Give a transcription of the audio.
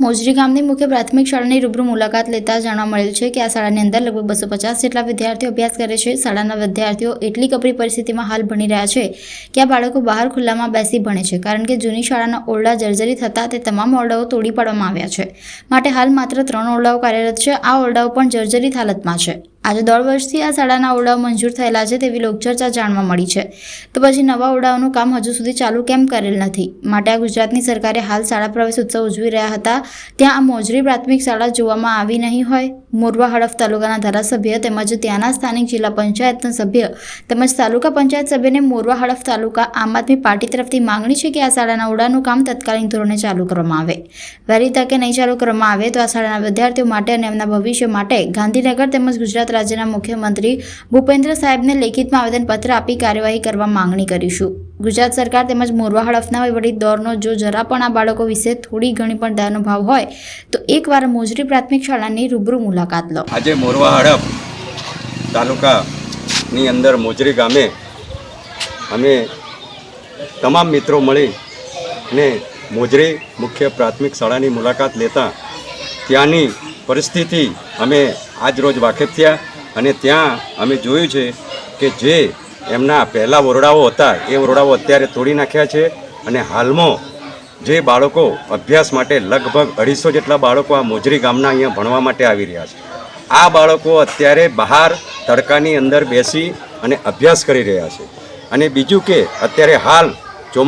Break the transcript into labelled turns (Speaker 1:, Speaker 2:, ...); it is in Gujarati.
Speaker 1: મોજરી ગામની મુખ્ય પ્રાથમિક શાળાની રૂબરૂ મુલાકાત લેતા જાણવા મળેલ છે કે આ શાળાની અંદર લગભગ બસો પચાસ જેટલા વિદ્યાર્થીઓ અભ્યાસ કરે છે. શાળાના વિદ્યાર્થીઓ એટલી કપરી પરિસ્થિતિમાં હાલ ભણી રહ્યા છે કે આ બાળકો બહાર ખુલ્લામાં બેસી ભણે છે. કારણ કે જૂની શાળાના ઓરડા જર્જરી થતાં તે તમામ ઓરડાઓ તોડી પાડવામાં આવ્યા છે. માટે હાલ માત્ર ત્રણ ઓરડાઓ કાર્યરત છે. આ ઓરડાઓ પણ જર્જરિત હાલતમાં છે. આજે દોઢ વર્ષથી આ શાળાના ઓરડાઓ મંજૂર થયેલા છે તેવી લોકચર્ચા જાણવા મળી છે. તો પછી નવા ઓરડાઓનું કામ હજુ સુધી ચાલુ કેમ કરેલ નથી? માટે આ ગુજરાતની સરકારે હાલ શાળા પ્રવેશ ઉત્સવ ઉજવી રહ્યા હતા. ત્યાં આ મોજરી પ્રાથમિક શાળા જોવામાં આવી નહીં હોય. મોરવા હડફ તાલુકાના ધારાસભ્ય તેમજ ત્યાંના સ્થાનિક જિલ્લા પંચાયતના સભ્ય તેમજ તાલુકા પંચાયત સભ્યને મોરવા હડફ તાલુકા આમ આદમી પાર્ટી તરફથી માંગણી છે કે આ શાળાના ઓરડાનું કામ તત્કાલીન ધોરણે ચાલુ કરવામાં આવે. વહેલી તકે નહીં ચાલુ કરવામાં આવે તો આ શાળાના વિદ્યાર્થીઓ માટે અને એમના ભવિષ્ય માટે ગાંધીનગર તેમજ ગુજરાત રાજ્યના મુખ્યમંત્રી ભૂપેન્દ્ર સાહેબને લેખિતમાં આવેદનપત્ર આપી કાર્યવાહી કરવા માંગણી કરીશું. ગુજરાત સરકાર તેમજ મોરવા હડફના વહીવટી દોરનો જો જરા પણ આ બાળકો વિશે થોડી ઘણી પણ દયાનો ભાવ હોય, તો એકવાર મોજરી પ્રાથમિક શાળાની રૂબરૂ મુલાકાત લો.
Speaker 2: આજે મોરવા હડફ તાલુકાની અંદર મોજરી ગામે અમે તમામ મિત્રો મળી ને મોજરી મુખ્ય પ્રાથમિક શાળાની મુલાકાત લેતા ત્યાંની પરિસ્થિતિ અમે આજ રોજ વાકેફ થયા અને ત્યાં અમે જોયું છે કે જે એમના પહેલાં ઓરડાઓ હતા, એ ઓરડાઓ અત્યારે તોડી નાખ્યા છે અને હાલમાં જે બાળકો અભ્યાસ માટે લગભગ અઢીસો જેટલા બાળકો આ મોજરી ગામના અહીંયા ભણવા માટે આવી રહ્યા છે. આ બાળકો અત્યારે બહાર તડકાની અંદર બેસી અને અભ્યાસ કરી રહ્યા છે. અને બીજું કે અત્યારે હાલ